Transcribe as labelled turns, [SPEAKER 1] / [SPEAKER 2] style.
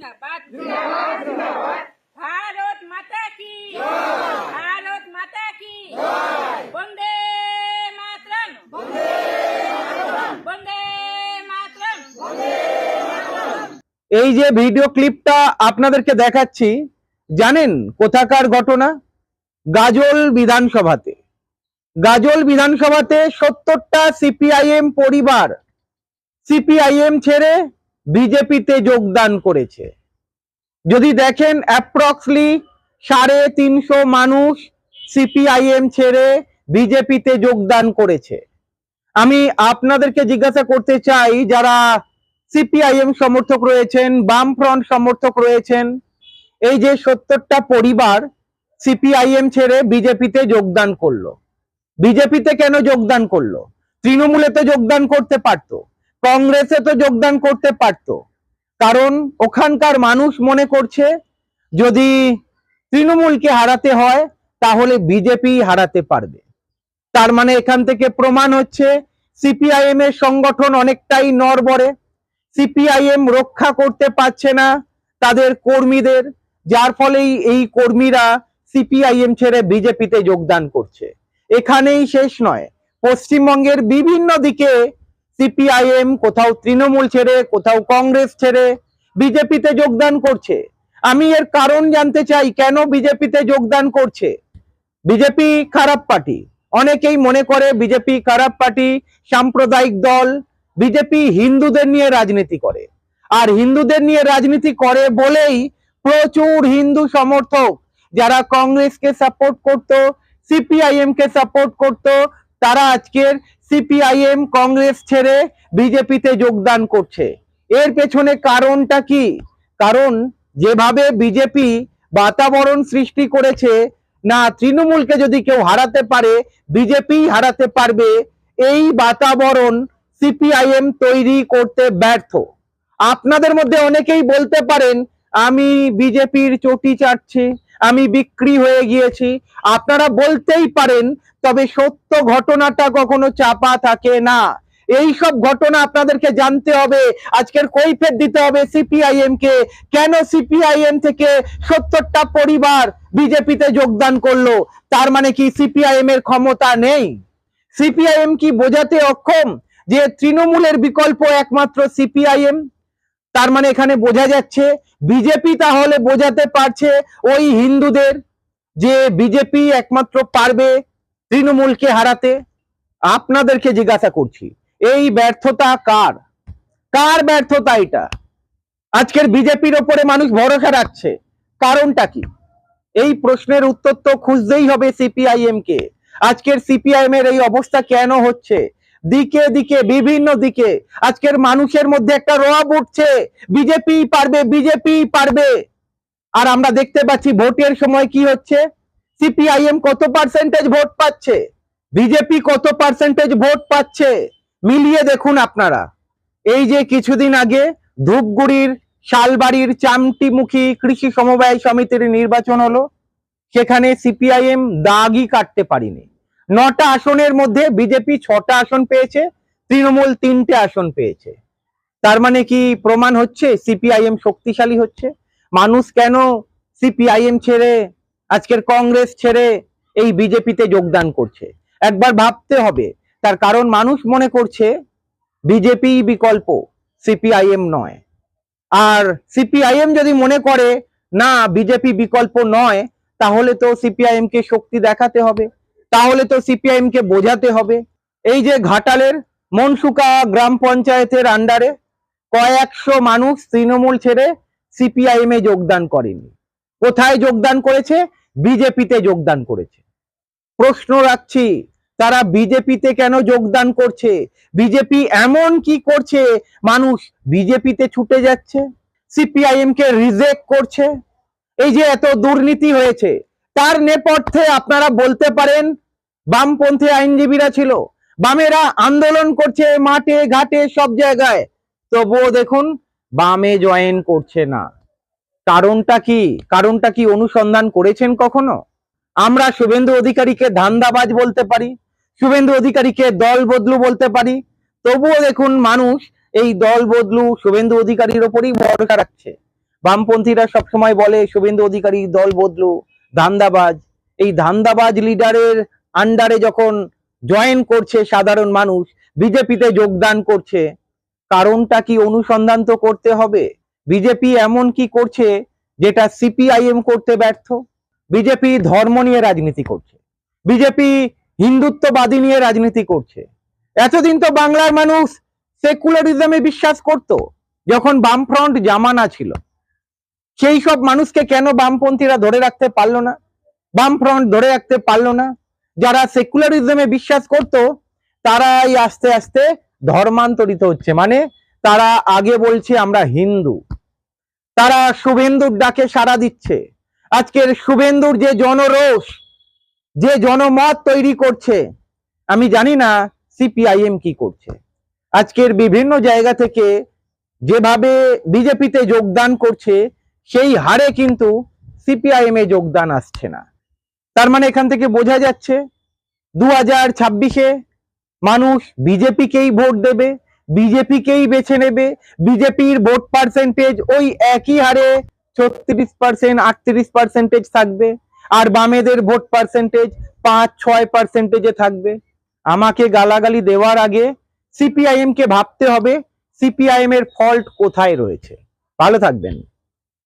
[SPEAKER 1] জিন্দাবাদ। ভারত মাতা কি? ভারত মাতা কি? বন্দে মাতরম। বন্দে মাতরম।
[SPEAKER 2] এই যে ভিডিও ক্লিপটা আপনাদেরকে দেখাচ্ছি জানেন কোথাকার ঘটনা? গাজল বিধানসভাতে। গাজল বিধানসভাতে সত্তরটা সিপিআইএম পরিবার সিপিআইএম ছেড়ে বিজেপিতে যোগদান করেছে। যদি দেখেন অ্যাপ্রক্সলি সাড়ে তিনশো মানুষ সিপিআইএম ছেড়ে বিজেপিতে যোগদান করেছে। আমি আপনাদেরকে জিজ্ঞাসা করতে চাই, যারা সিপিআইএম সমর্থক রয়েছেন, বামফ্রন্ট সমর্থক রয়েছেন, এই যে সত্তরটা পরিবার সিপিআইএম ছেড়ে বিজেপিতে যোগদান করল। বিজেপিতে কেন যোগদান করল? তৃণমূলে তো যোগদান করতে পারতো। কংগ্রেসে তো যোগদান করতে পারতো। কারণ ওখানকার মানুষ মনে করছে, যদি তৃণমূলকে হারাতে হয়, তাহলে বিজেপি হারাতে পারবে। তার মানে এখান থেকে প্রমাণ হচ্ছে, সিপিআইএম এর সংগঠন অনেকটাই নড়বড়ে। সিপিআইএম রক্ষা করতে পারছে না তাদের কর্মীদের, যার ফলেই এই কর্মীরা সিপিআইএম ছেড়ে বিজেপিতে যোগদান করছে। এখানেই শেষ নয়, পশ্চিমবঙ্গের বিভিন্ন দিকে সিপিআইএম কোথাও তৃণমূল ছেড়ে, কোথাও কংগ্রেস ছেড়ে, বিজেপিতে যোগদান করছে। আমি এর কারণ জানতে চাই, কেন বিজেপিতে যোগদান করছে? বিজেপি খারাপ পার্টি। অনেকেই মনে করে বিজেপি খারাপ পার্টি, সাম্প্রদায়িক দল, বিজেপি হিন্দুদের নিয়ে রাজনীতি করে। আর হিন্দুদের নিয়ে রাজনীতি করে বলেই প্রচুর হিন্দু সমর্থক, যারা কংগ্রেসকে সাপোর্ট করত সিপিআইএম কে সাপোর্ট করত, তারা আজকের সিপিআইএম কংগ্রেস ছেড়ে বিজেপিতে যোগদান করছে। এর পেছনে কারণটা কি? কারণ যেভাবে বিজেপি বাতাবরণ সৃষ্টি করেছে, না তৃণমূলকে যদি কেউ হারাতে পারে বিজেপি হারাতে পারবে, এই বাতাবরণ সিপিআইএম তৈরি করতে ব্যর্থ। আপনাদের মধ্যে অনেকেই বলতে পারেন, আমি বিজেপির চটি চাটছি আমি বিক্রি হয়ে গিয়েছি। আপনারা বলতেই পারেন, তবে সত্য ঘটনাটা কখনো চাপা থাকে না। এই সব ঘটনা আপনাদেরকে জানতে হবে। আজকের কৈফের দিতে হবে সিপিআইএম কে কেন সিপিআইএম থেকে সত্তরটা পরিবার বিজেপিতে যোগদান করল? তার মানে কি সিপিআইএম এর ক্ষমতা নেই? সিপিআইএম কি বোঝাতে অক্ষম যে তৃণমূলের বিকল্প একমাত্র সিপিআইএম তার মানে এখানে বোঝা যাচ্ছে বিজেপি তাহলে বোঝাতে পারছে ওই হিন্দুদের যে বিজেপি একমাত্র পারবে তৃণমূলকে হারাতে। আপনাদেরকে জিজ্ঞাসা করছি, এই ব্যর্থতা কার? কার ব্যর্থতা এটা? আজকের বিজেপির ওপরে মানুষ ভরসা রাখছে, কারণটা কি? এই প্রশ্নের উত্তর তো খুঁজতেই হবে সিপিআইএম কে আজকের সিপিআইএম এর এই অবস্থা কেন হচ্ছে? দিকে দিকে, বিভিন্ন দিকে। আজকের মানুষের মধ্যে একটা রব উঠছে। বিজেপি পারবে বিজেপি পারবে। আর আমরা দেখতে পাচ্ছি ভোটের সময় কি হচ্ছে? সিপিআইএম কত পার্সেন্টেজ ভোট পাচ্ছে? বিজেপি কত পার্সেন্টেজ ভোট পাচ্ছে? মিলিয়ে দেখুন আপনারা। এই যে কিছুদিন আগে ধূপগুড়ির শালবাড়ির চামটিমুখী কৃষি সমবায় সমিতির নির্বাচন হলো, সেখানে সিপিআইএম দাগই কাটতে পারিনি। নটা আসনের মধ্যে বিজেপি ছটা আসন পেয়েছে, তৃণমূল তিনটে আসন পেয়েছে। তার মানে কি প্রমাণ হচ্ছে? সিপিআইএম শক্তিশালী হচ্ছে। মানুষ কেন সিপিআইএম ছেড়ে, আজকের কংগ্রেস ছেড়ে এই বিজেপিতে যোগদান করছে? একবার ভাবতে হবে। তার কারণ মানুষ মনে করছে বিজেপি বিকল্প সিপিআইএম নয়। আর সিপিআইএম যদি মনে করে, না বিজেপি বিকল্প নয়, তাহলে তো সিপিআইএম কে শক্তি দেখাতে হবে। তাহলে তো সিপিআইএম কে বোঝাতে হবে। এই যে ঘাটালের মনসুকা গ্রাম পঞ্চায়েতের আন্ডারে কয়েকশো মানুষ তৃণমূল ছেড়ে সিপিআইএম এ যোগদান করেনি। কোথায় যোগদান করেছে? বিজেপিতে যোগদান করেছে। প্রশ্ন রাখছি, তারা বিজেপিতে কেন যোগদান করছে? বিজেপি এমন কি করছে? মানুষ বিজেপিতে ছুটে যাচ্ছে? সিপিআইএম কে রিজেক্ট করছে? এই যে এত দুর্নীতি হয়েছে তার নেপথ্যে আপনারা বলতে পারেন, বামপন্থী আইনজীবীরা ছিল। বামেরা আন্দোলন করছে মাঠে, ঘাটে, সব জায়গায়। তবুও দেখুন, বামে জয়েন করছে না। কারণটা কি? কারণটা কি অনুসন্ধান করেছেন কখনো? আমরা শুভেন্দু অধিকারীকে ধান্দাবাজ বলতে পারি, শুভেন্দু অধিকারীকে দল বদলু বলতে পারি। তবুও দেখুন, মানুষ এই দল বদলু শুভেন্দু অধিকারীর ওপরই ভরসা রাখছে। বামপন্থীরা সবসময় বলে, শুভেন্দু অধিকারী দল বদলু। ধান্দাবাজ। এই ধান্দাবাজ লিডারের আন্ডারে যখন জয়েন করছে সাধারণ মানুষ, বিজেপিতে যোগদান করছে, কারণটা কি অনুসন্ধান তো করতে হবে? বিজেপি এমন কি করছে যেটা সিপিআইএম করতে ব্যর্থ? বিজেপি ধর্ম নিয়ে রাজনীতি করছে। বিজেপি হিন্দুত্ববাদী নিয়ে রাজনীতি করছে। এতদিন তো বাংলার মানুষ সেকুলারিজমে বিশ্বাস করত, যখন বামফ্রন্ট জামানা ছিল। সেই সব মানুষকে কেন বামপন্থীরা ধরে রাখতে পারল না? বামফ্রন্ট ধরে রাখতে পারল না? যারা সেকুলারিজমে বিশ্বাস করত, তারাই আস্তে আস্তে ধর্মান্তরিত হচ্ছে। মানে তারা আগে বলছে আমরা হিন্দু। তারা শুভেন্দুর ডাকে সাড়া দিচ্ছে। আজকের শুভেন্দুর যে জনরোষ, যে জনমত তৈরি করছে, আমি জানি না সিপিআইএম কি করছে। আজকের বিভিন্ন জায়গা থেকে যেভাবে বিজেপিতে যোগদান করছে সেই হারে কিন্তু সিপিআইএম এ যোগদান আসছে না। তার মানে এখান থেকে বোঝা যাচ্ছে দু হাজার ছাব্বিশে মানুষ বিজেপিকেই ভোট দেবে, বিজেপিকেই বেছে নেবে, বিজেপির ভোট পার্সেন্টেজ ওই একই হারে ছত্রিশ পার্সেন্ট আটত্রিশ পার্সেন্টেজ থাকবে, আর বামেদের ভোট পার্সেন্টেজ পাঁচ, ছয় পার্সেন্টেজে থাকবে। আমাকে গালাগালি দেওয়ার আগে সিপিআইএম কে ভাবতে হবে সিপিআইএম এর ফল্ট কোথায় রয়েছে। ভালো থাকবেন।